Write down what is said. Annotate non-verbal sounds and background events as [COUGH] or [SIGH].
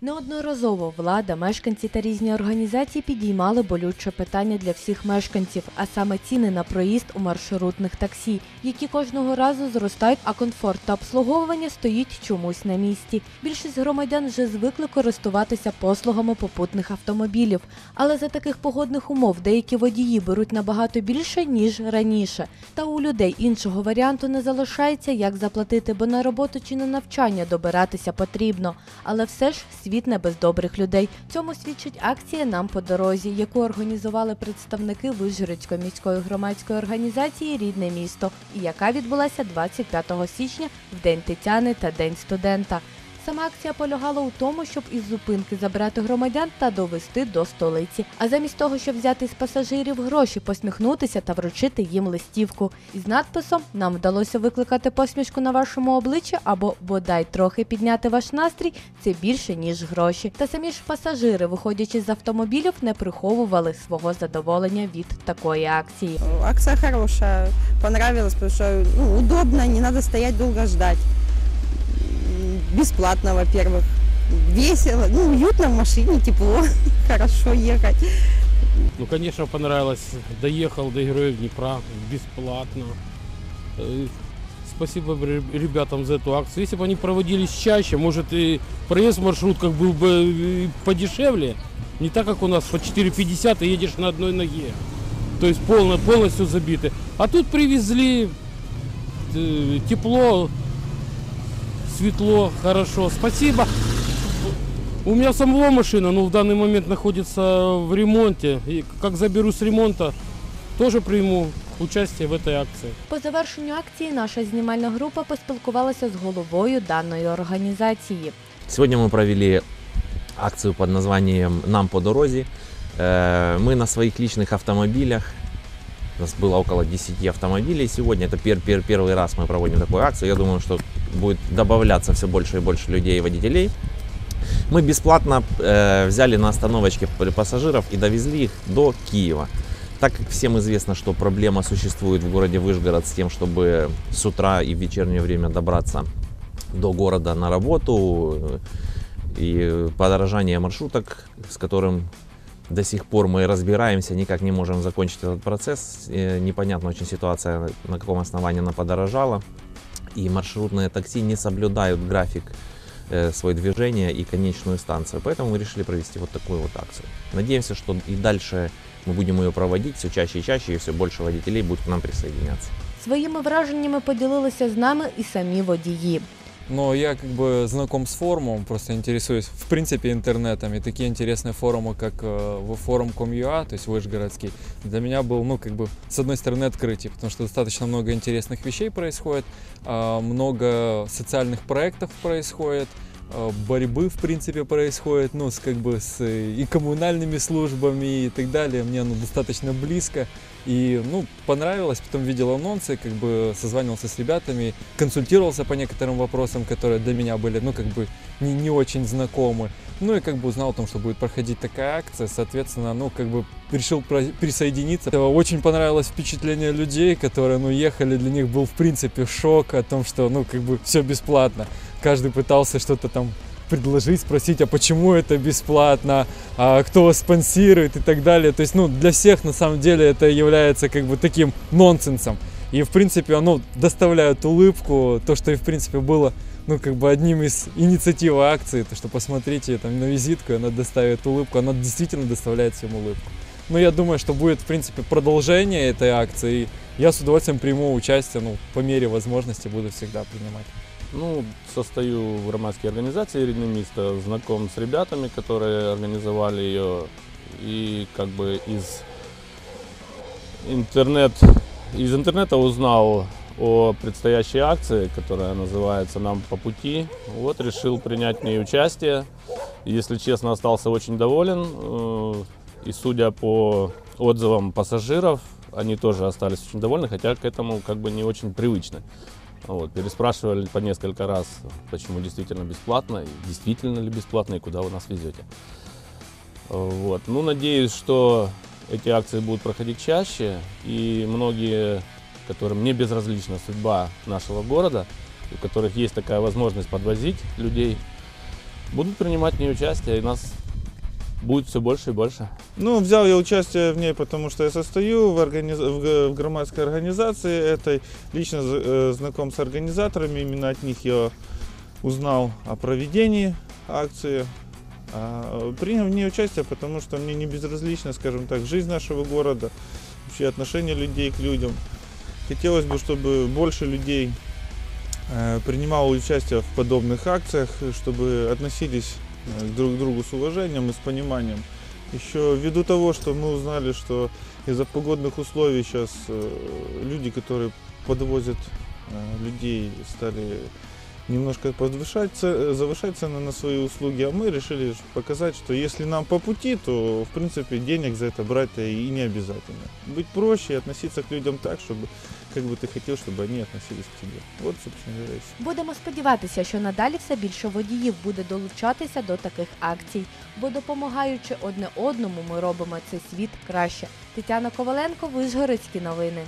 Неодноразово влада, мешканці та різні організації підіймали болюче питання для всіх мешканців, а саме ціни на проїзд у маршрутних таксі, які кожного разу зростають, а комфорт та обслуговування стоїть чомусь на місці. Більшість громадян вже звикли користуватися послугами попутних автомобілів, але за таких погодних умов деякі водії беруть набагато більше ніж раніше. Та у людей іншого варіанту не залишається, як заплатити, бо на роботу чи на навчання добиратися потрібно. Але все ж світ не без добрих людей. Цьому свідчить акція Нам по дорозі, яку організували представники Вижгородської міської громадської організації Рідне місто, і яка відбулася 25 січня в День Тетяни та День студента. Сама акція полягала у тому, щоб із зупинки забрати громадян та довести до столиці. А замість того, щоб взяти з пасажирів гроші, посміхнутися та вручити їм листівку. Із надписом нам вдалося викликати посмішку на вашому обличчі або бодай трохи підняти ваш настрій. Це більше ніж гроші. Та самі ж пасажири, виходячи з автомобілів, не приховували свого задоволення від такої акції. Акция хорошая, понравилась, потому что ну, удобно, не надо стоять долго ждать. Бесплатно, во-первых. Весело, ну, уютно в машине, тепло, [LAUGHS] хорошо ехать. Ну, конечно, понравилось. Доехал до Героев Днепра бесплатно. Э, Спасибо ре- ребятам за эту акцию. Если бы они проводились чаще, может и проезд в маршрутках был бы э, подешевле. Не так, как у нас по 4,50 и едешь на одной ноге. То есть полно, полностью забиты. А тут привезли э, тепло, светло, хорошо. Спасибо. У меня самого машина, но в данный момент находится в ремонте. И как заберу с ремонта, тоже приму участие в этой акции. По завершенню акції наша знімальна група поспілкувалася з головою даної організації. Сегодня мы провели акцию под названием «Нам по дорозе». Э, Мы на своих личных автомобилях, у нас было около 10 автомобилей сегодня, это пер- пер- первый раз мы проводим такую акцию. Я думаю, что будет добавляться все больше и больше людей и водителей. Мы бесплатно э, взяли на остановочке пассажиров и довезли их до Киева. Так как всем известно, что проблема существует в городе Выжгород с тем, чтобы с утра и в вечернее время добраться до города на работу, и подорожание маршруток, с которым до сих пор мы разбираемся, никак не можем закончить этот процесс. Э, Непонятна очень ситуация, на каком основании она подорожала. И маршрутные такси не соблюдают график э, свое движение и конечную станцию. Поэтому мы решили провести вот такую вот акцию. Надеемся, что и дальше мы будем ее проводить все чаще и чаще, и все больше водителей будет к нам присоединяться. Своїми враженнями поділилися з нами і самі водії. Но я как бы знаком с форумом, просто интересуюсь в принципе интернетом. И такие интересные форумы, как э, forum.com.ua, то есть Вышгородский, для меня был, ну, как бы, с одной стороны, открытие, потому что достаточно много интересных вещей происходит, а, много социальных проектов происходит, а, борьбы, в принципе, происходит, ну, с, как бы, с э, и коммунальными службами и так далее. Мне оно достаточно близко. И, ну, понравилось, потом видел анонсы, как бы созванивался с ребятами, консультировался по некоторым вопросам, которые для меня были, ну, как бы не, не очень знакомы. Ну и как бы узнал о том, что будет проходить такая акция, соответственно, ну, как бы решил присоединиться. Э, Очень понравилось впечатление людей, которые, ну, ехали, для них был, в принципе, шок о том, что, ну, как бы все бесплатно. Каждый пытался что-то там предложить, спросить, а почему это бесплатно, а кто вас спонсирует и так далее. То есть, ну, для всех на самом деле это является как бы таким нонсенсом. И, в принципе, оно доставляет улыбку, то, что и, в принципе, было, ну, как бы одним из инициатив акции, то, что посмотрите там на визитку, она доставит улыбку, она действительно доставляет всем улыбку. Но я думаю, что будет, в принципе, продолжение этой акции, и я с удовольствием приму участие, ну, по мере возможности буду всегда принимать. Ну, состою в громадской организации «Рідне місто», знаком с ребятами, которые организовали ее. И как бы из интернет, из интернета узнал о предстоящей акции, которая называется «Нам по пути». Вот решил принять в ней участие. Если честно, остался очень доволен. э, И судя по отзывам пассажиров, они тоже остались очень довольны, хотя к этому как бы не очень привычны. Вот, переспрашивали по несколько раз, почему действительно бесплатно, действительно ли бесплатно, и куда вы нас везете. Вот. Ну, надеюсь, что эти акции будут проходить чаще, и многие, которым не безразлична судьба нашего города, у которых есть такая возможность подвозить людей, будут принимать в ней участие, и нас будет все больше и больше. Ну, взял я участие в ней, потому что я состою в, организ... в громадской организации этой. Лично э, знаком с организаторами, именно от них я узнал о проведении акции. А, принял в ней участие, потому что мне не безразлична, скажем так, жизнь нашего города, вообще отношение людей к людям. Хотелось бы, чтобы больше людей э, принимало участие в подобных акциях, чтобы относились друг к другу с уважением и с пониманием. Еще ввиду того, что мы узнали, что из-за погодных условий сейчас э, люди, которые подвозят э, людей, стали немножко подвышать, це- завышать цены на свои услуги, а мы решили показать, что если нам по пути, то в принципе денег за это брать и не обязательно. Быть проще и относиться к людям так, чтобы как бы ты хотел, чтобы они относились к тебе. Вот, собственно говоря, и всё. Будемо сподіватися, що надалі все більше водіїв буде долучатися до таких акцій, бо допомагаючи одне одному, ми робимо цей світ краще. Тетяна Коваленко, Вишгородські новини.